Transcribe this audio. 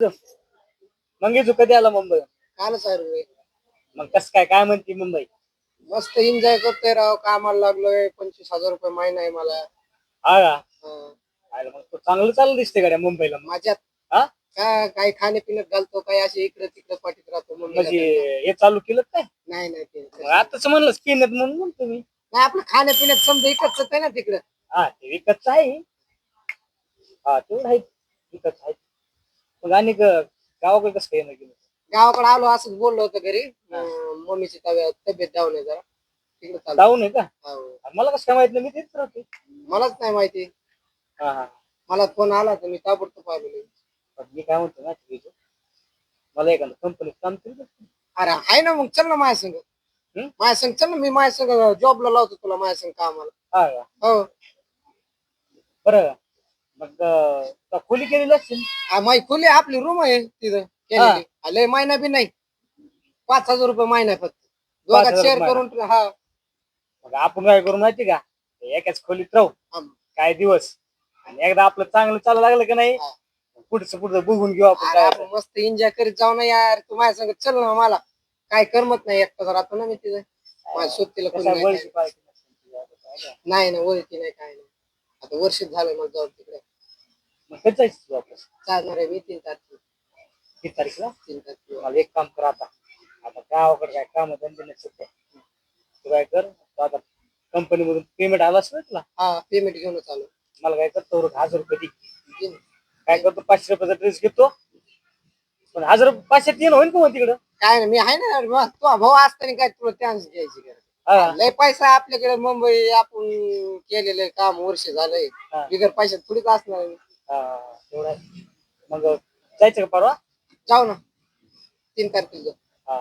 मंगेशू कधी आला मुंबई काल सर मग कस काय काय म्हणते मुंबई? मस्त एन्जॉय करतोय राव कामाला लागलोय पंचवीस हजार रुपये महिना आहे मला. हा का? हं. आयला मग तो चांगलं चाललं दिसते गाड्या मुंबईला. माझ्यात हा? काय काही खाण्यापिण्यात घालतो काही असे इकडे तिकडे पाठीत राहतो मुंबईला म्हणजे हे चालू केलं काय? नाही नाही ते मग आताच म्हणलं पिण्यात म्हणून म्हणतो मी नाही आपलं खाण्यापिण्यात समजा इकडच आहे ना तिकडं. हा ते विकतच आहे. हा तेवढं आहे. विकत आहे. मग आणि ग- गावाकडे कसं काय येणं गेलं गावाकडे आलो असंच बोललो होतं घरी. अं, मम्मीची तब्येत तब्येत डाऊन आहे जरा. तिकडे चालू. जाऊ नये का? हो. मला कसं काय माहीत नाही मी तेच राहते मलाच नाही माहिती. हा हा. मला फोन आला तर मी ताबडतोब पाहिलो पण मी काय म्हणतो ना तुझं मला एखादं कंपनीत काम तरी अरे आहे ना मग चल ना माझ्या संग. हं? माझ्या संग चल ना मी माझ्या संग जॉबला लावतो तुला माझ्या संग कामाला. हा का हो. बरं. मग अं, खोली केलेली असतील आ, माई खुली आपली रूम आहे तिथं केलेली. आ, लय महिना बी नाही पाच हजार रुपये महिना आहे फक्त पाच दोघात हजार शेअर महिना. करून हा मग आपण काय करू माहिती का एकाच खोलीत राहू. काय दिवस आणि एकदा आपलं चांगलं चालायला लागलं की नाही हा. पुढचं पुढचं बघून घेऊ आपण अरे काय आपण मस्त एन्जॉय करीत जाऊ ना यार तू माझ्या संग चल ना मला काय करमत नाही एकटा राहतो ना मी तिथं माझ्या सोबतीला कोणी कसं नाही, वळशी नसेल तुझ्या, काय. नाही. नाही ना ओळखी नाही काय नाही आता वर्ष झालं मला जाऊन तिकडे. मग कधी जायचं तू वापस? चालणार आहे मी तीन तारखेला. किती तारीखला? तीन तारखेला. मला एक काम कर आता. आता गावाकडे काय काम धंदे नाही सध्या तू काय कर तू आता कंपनी मधून पेमेंट आला असेल ना तुला? हा पेमेंट घेऊनच आलो. मला काय करतो बरं, हजार रुपये दे. घे ना. काय करतो पाचशे रुपयाचा ड्रेस घेतो. पण हजार रुपये पाचशे तीन होईल का मग तिकडं? काय नाही मी आहे ना मग तू भाऊ असताना काय तुला चान्स घ्यायची गरज? हा लय पैसा आपल्याकडे मुंबई आपण केलेलं काम वर्ष झालंय हा. बिगर पैशात थोडीच असणार आहे. हा, तेवढं आहे. मग जायचं का परवा जाऊ ना तीन तारखेला जाऊ हा